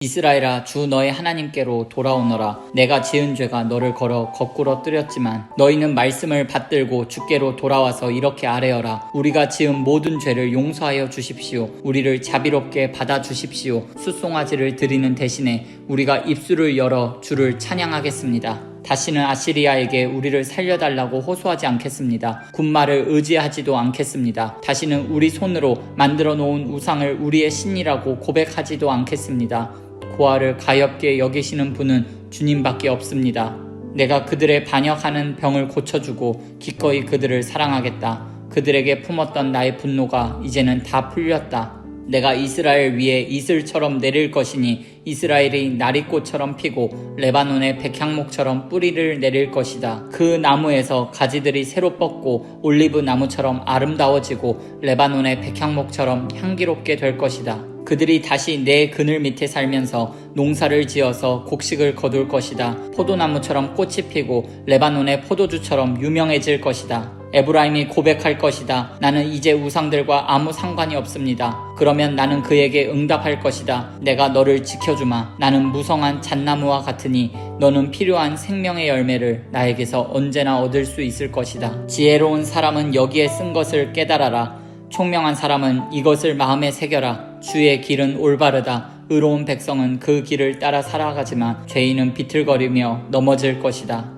이스라엘아 주 너의 하나님께로 돌아오너라 내가 지은 죄가 너를 걸어 거꾸로 뜨렸지만 너희는 말씀을 받들고 주께로 돌아와서 이렇게 아뢰어라 우리가 지은 모든 죄를 용서하여 주십시오 우리를 자비롭게 받아 주십시오 숫송아지를 드리는 대신에 우리가 입술을 열어 주를 찬양하겠습니다 다시는 아시리아에게 우리를 살려달라고 호소하지 않겠습니다. 군마를 의지하지도 않겠습니다. 다시는 우리 손으로 만들어 놓은 우상을 우리의 신이라고 고백하지도 않겠습니다. 고아를 가엽게 여기시는 분은 주님밖에 없습니다. 내가 그들의 반역하는 병을 고쳐주고 기꺼이 그들을 사랑하겠다. 그들에게 품었던 나의 분노가 이제는 다 풀렸다. 내가 이스라엘 위에 이슬처럼 내릴 것이니 이스라엘이 나리꽃처럼 피고 레바논의 백향목처럼 뿌리를 내릴 것이다. 그 나무에서 가지들이 새로 뻗고 올리브 나무처럼 아름다워지고 레바논의 백향목처럼 향기롭게 될 것이다. 그들이 다시 내 그늘 밑에 살면서 농사를 지어서 곡식을 거둘 것이다. 포도나무처럼 꽃이 피고 레바논의 포도주처럼 유명해질 것이다. 에브라임이 고백할 것이다. 나는 이제 우상들과 아무 상관이 없습니다. 그러면 나는 그에게 응답할 것이다. 내가 너를 지켜주마. 나는 무성한 잣나무와 같으니 너는 필요한 생명의 열매를 나에게서 언제나 얻을 수 있을 것이다. 지혜로운 사람은 여기에 쓴 것을 깨달아라. 총명한 사람은 이것을 마음에 새겨라. 주의 길은 올바르다. 의로운 백성은 그 길을 따라 살아가지만 죄인은 비틀거리며 넘어질 것이다.